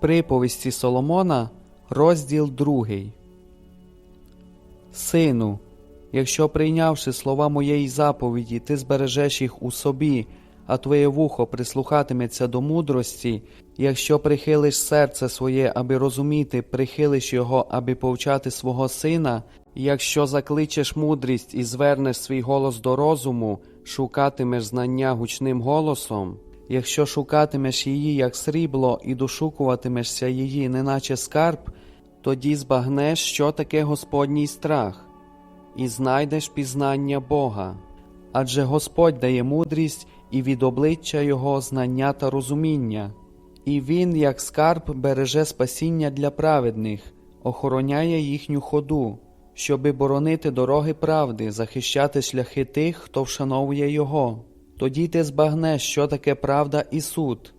Приповісті Соломона, розділ 2. Сину, якщо прийнявши слова моєї заповіді, ти збережеш їх у собі, а твоє вухо прислухатиметься до мудрості, якщо прихилиш серце своє, аби розуміти, прихилиш його, аби повчати свого сина, якщо закличеш мудрість і звернеш свій голос до розуму, шукатимеш знання гучним голосом, якщо шукатимеш її, як срібло, і дошукуватимешся її, неначе скарб, тоді збагнеш, що таке Господній страх, і знайдеш пізнання Бога. Адже Господь дає мудрість і від обличчя Його знання та розуміння, і Він, як скарб, береже спасіння для праведних, охороняє їхню ходу, щоби боронити дороги правди, захищати шляхи тих, хто вшановує Його. Тоді ти збагнеш, що таке правда і суд,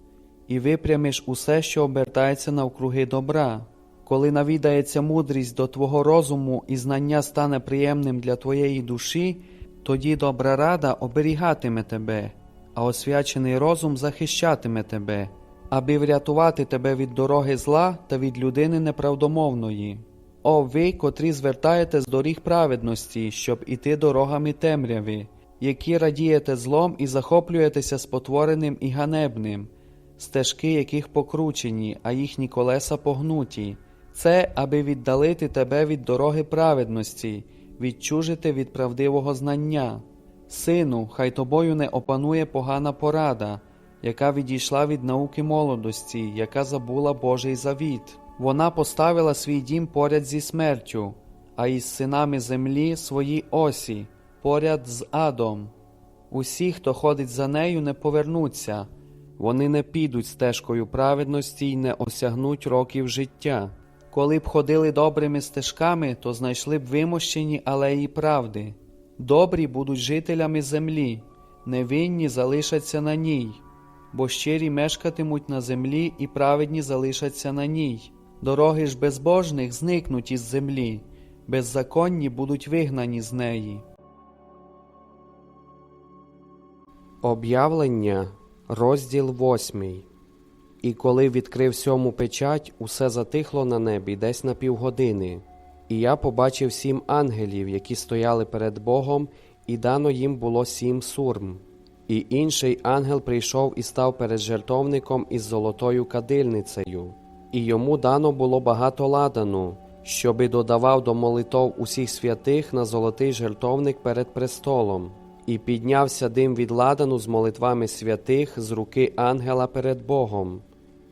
і випрямиш усе, що обертається навкруги добра. Коли навідається мудрість до твого розуму і знання стане приємним для твоєї душі, тоді добра рада оберігатиме тебе, а освячений розум захищатиме тебе, аби врятувати тебе від дороги зла та від людини неправдомовної. О ви, котрі звертаєте з доріг праведності, щоб іти дорогами темряви, які радієте злом і захоплюєтеся спотвореним і ганебним, стежки яких покручені, а їхні колеса погнуті. Це, аби віддалити тебе від дороги праведності, відчужити від правдивого знання. Сину, хай тобою не опанує погана порада, яка відійшла від науки молодості, яка забула Божий завіт. Вона поставила свій дім поряд зі смертю, а із синами землі свої осі, поряд з адом. Усі, хто ходить за нею, не повернуться, вони не підуть стежкою праведності й не осягнуть років життя. Коли б ходили добрими стежками, то знайшли б вимощені алеї правди. Добрі будуть жителями землі, невинні залишаться на ній, бо щирі мешкатимуть на землі і праведні залишаться на ній. Дороги ж безбожних зникнуть із землі, беззаконні будуть вигнані з неї. Об'явлення, розділ восьмий. І коли відкрив сьому печать, усе затихло на небі десь на півгодини. І я побачив сім ангелів, які стояли перед Богом, і дано їм було сім сурм. І інший ангел прийшов і став перед жертовником із золотою кадильницею, і йому дано було багато ладану, щоби додавав до молитов усіх святих на золотий жертовник перед престолом. І піднявся дим від ладану з молитвами святих з руки ангела перед Богом.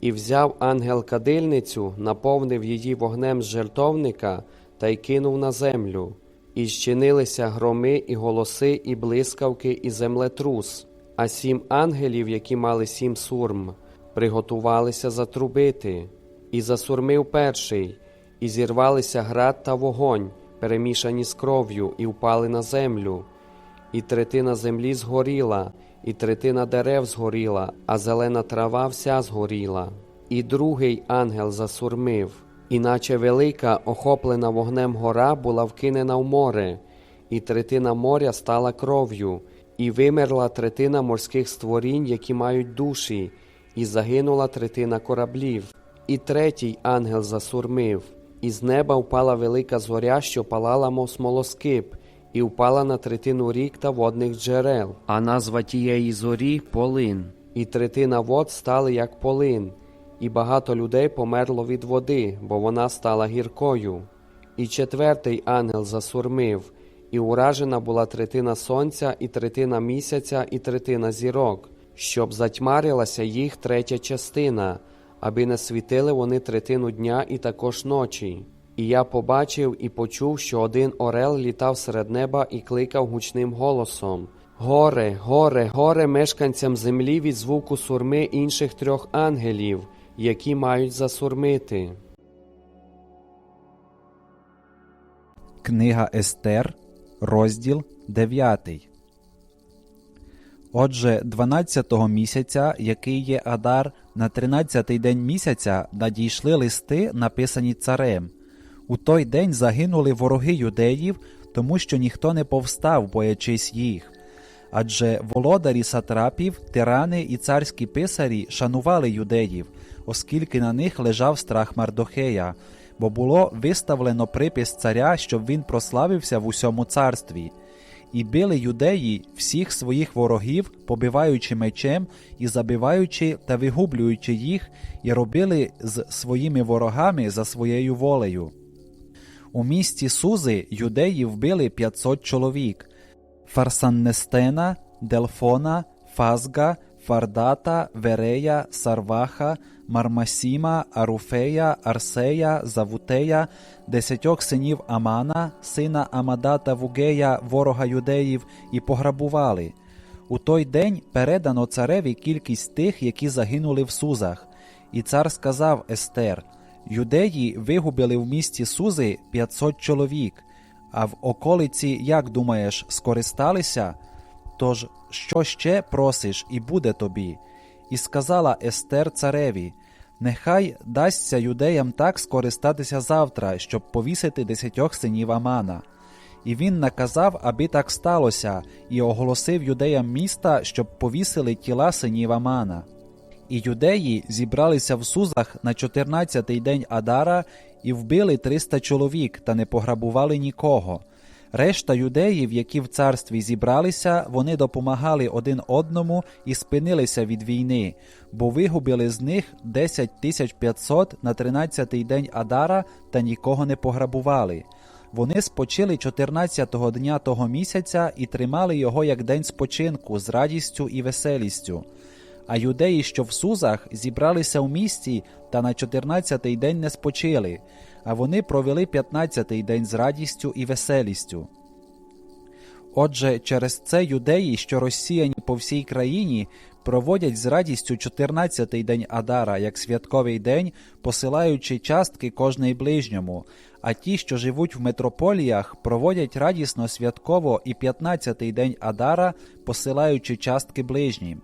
І взяв ангел кадильницю, наповнив її вогнем з жертовника та й кинув на землю. І зчинилися громи, і голоси, і блискавки, і землетрус. А сім ангелів, які мали сім сурм, приготувалися затрубити. І засурмив перший, і зірвалися град та вогонь, перемішані з кров'ю, і впали на землю. І третина землі згоріла, і третина дерев згоріла, а зелена трава вся згоріла. І другий ангел засурмив, іначе велика, охоплена вогнем гора була вкинена в море, і третина моря стала кров'ю, і вимерла третина морських створінь, які мають душі, і загинула третина кораблів. І третій ангел засурмив, і з неба впала велика зоря, що палала, мов смолоскип, і впала на третину рік та водних джерел, а назва тієї зорі полин. І третина вод стали як полин, і багато людей померло від води, бо вона стала гіркою. І четвертий ангел засурмив, і уражена була третина сонця, і третина місяця, і третина зірок, щоб затьмарилася їх третя частина, аби не світили вони третину дня і також ночі. І я побачив і почув, що один орел літав серед неба і кликав гучним голосом: Горе, горе, горе мешканцям землі від звуку сурми інших трьох ангелів, які мають засурмити. Книга Естер, розділ 9. Отже, 12-го місяця, який є Адар, на 13-й день місяця надійшли листи, написані царем. У той день загинули вороги юдеїв, тому що ніхто не повстав, боячись їх. Адже володарі сатрапів, тирани і царські писарі шанували юдеїв, оскільки на них лежав страх Мардохея, бо було виставлено припис царя, щоб він прославився в усьому царстві. І били юдеї всіх своїх ворогів, побиваючи мечем і забиваючи та вигублюючи їх, і робили з своїми ворогами за своєю волею. У місті Сузи юдеї вбили 500 чоловік Фарсаннестена, Делфона, Фазга, Фардата, Верея, Сарваха, Мармасіма, Аруфея, Арсея, Завутея, десятьох синів Амана, сина Амадата Вугея, ворога юдеїв, і пограбували. У той день передано цареві кількість тих, які загинули в Сузах. І цар сказав Естер: Юдеї вигубили в місті Сузи 500 чоловік, а в околиці, як думаєш, скористалися? Тож, що ще просиш, і буде тобі? І сказала Естер цареві: Нехай дасться юдеям так скористатися завтра, щоб повісити десятьох синів Амана. І він наказав, аби так сталося, і оголосив юдеям міста, щоб повісили тіла синів Амана. І юдеї зібралися в Сузах на 14-й день Адара і вбили 300 чоловік та не пограбували нікого. Решта юдеїв, які в царстві зібралися, вони допомагали один одному і спинилися від війни, бо вигубили з них 10 тисяч 500 на 13-й день Адара та нікого не пограбували. Вони спочили 14-го дня того місяця і тримали його як день спочинку з радістю і веселістю. А юдеї, що в Сузах, зібралися в місті та на 14-й день не спочили, а вони провели 15-й день з радістю і веселістю. Отже, через це юдеї, що розсіяні по всій країні, проводять з радістю 14-й день Адара як святковий день, посилаючи частки кожний ближньому, а ті, що живуть в метрополіях, проводять радісно святково і 15-й день Адара, посилаючи частки ближнім.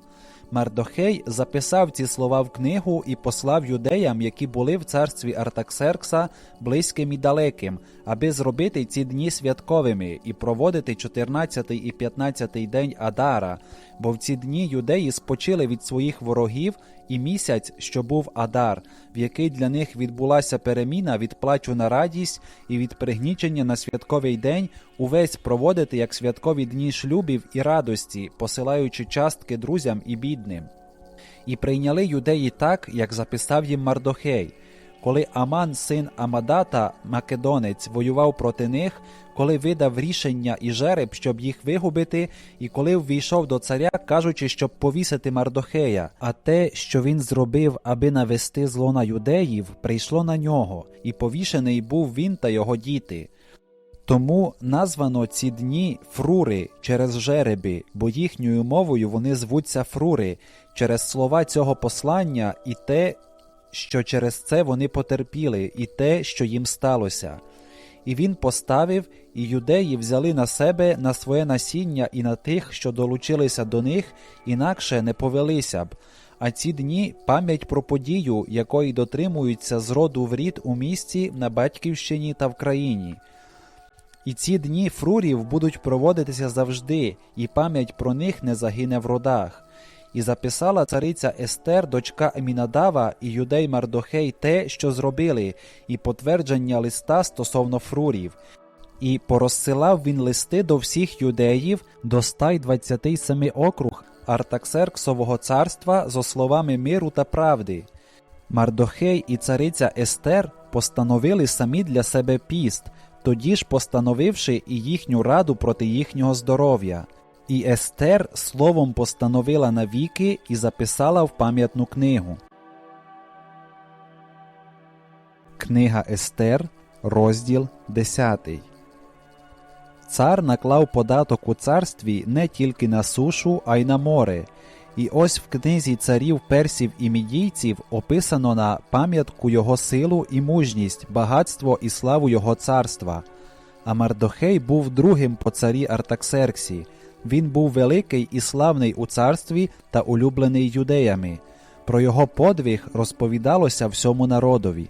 Мардохей записав ці слова в книгу і послав юдеям, які були в царстві Артаксеркса, близьким і далеким, аби зробити ці дні святковими і проводити 14 і 15 день Адара, бо в ці дні юдеї спочили від своїх ворогів і місяць, що був Адар, в який для них відбулася переміна від плачу на радість і від пригнічення на святковий день, увесь проводити як святкові дні шлюбів і радості, посилаючи частки друзям і бідним. І прийняли юдеї так, як записав їм Мардохей. Коли Аман, син Амадата, Македонець, воював проти них, коли видав рішення і жереб, щоб їх вигубити, і коли ввійшов до царя, кажучи, щоб повісити Мардохея, а те, що він зробив, аби навести зло на юдеїв, прийшло на нього, і повішений був він та його діти. Тому названо ці дні фрури через жереби, бо їхньою мовою вони звуться фрури через слова цього послання і те, що через це вони потерпіли, і те, що їм сталося. І він поставив, і юдеї взяли на себе на своє насіння і на тих, що долучилися до них, інакше не повелися б. А ці дні пам'ять про подію, якої дотримуються з роду в рід у місті, на батьківщині та в країні. І ці дні фрурів будуть проводитися завжди, і пам'ять про них не загине в родах. І записала цариця Естер, дочка Емінадава, і юдей Мардохей те, що зробили, і потвердження листа стосовно фрурів. І порозсилав він листи до всіх юдеїв до 127 округ Артаксерксового царства зо словами миру та правди. Мардохей і цариця Естер постановили самі для себе піст, тоді ж постановивши і їхню раду проти їхнього здоров'я. І Естер словом постановила навіки і записала в пам'ятну книгу. Книга Естер, розділ 10. Цар наклав податок у царстві не тільки на сушу, а й на море. І ось в книзі царів персів і мідійців описано на пам'ятку його силу і мужність, багатство і славу його царства. А Мардохей був другим по царі Артаксерксі. Він був великий і славний у царстві та улюблений юдеями. Про його подвиг розповідалося всьому народові.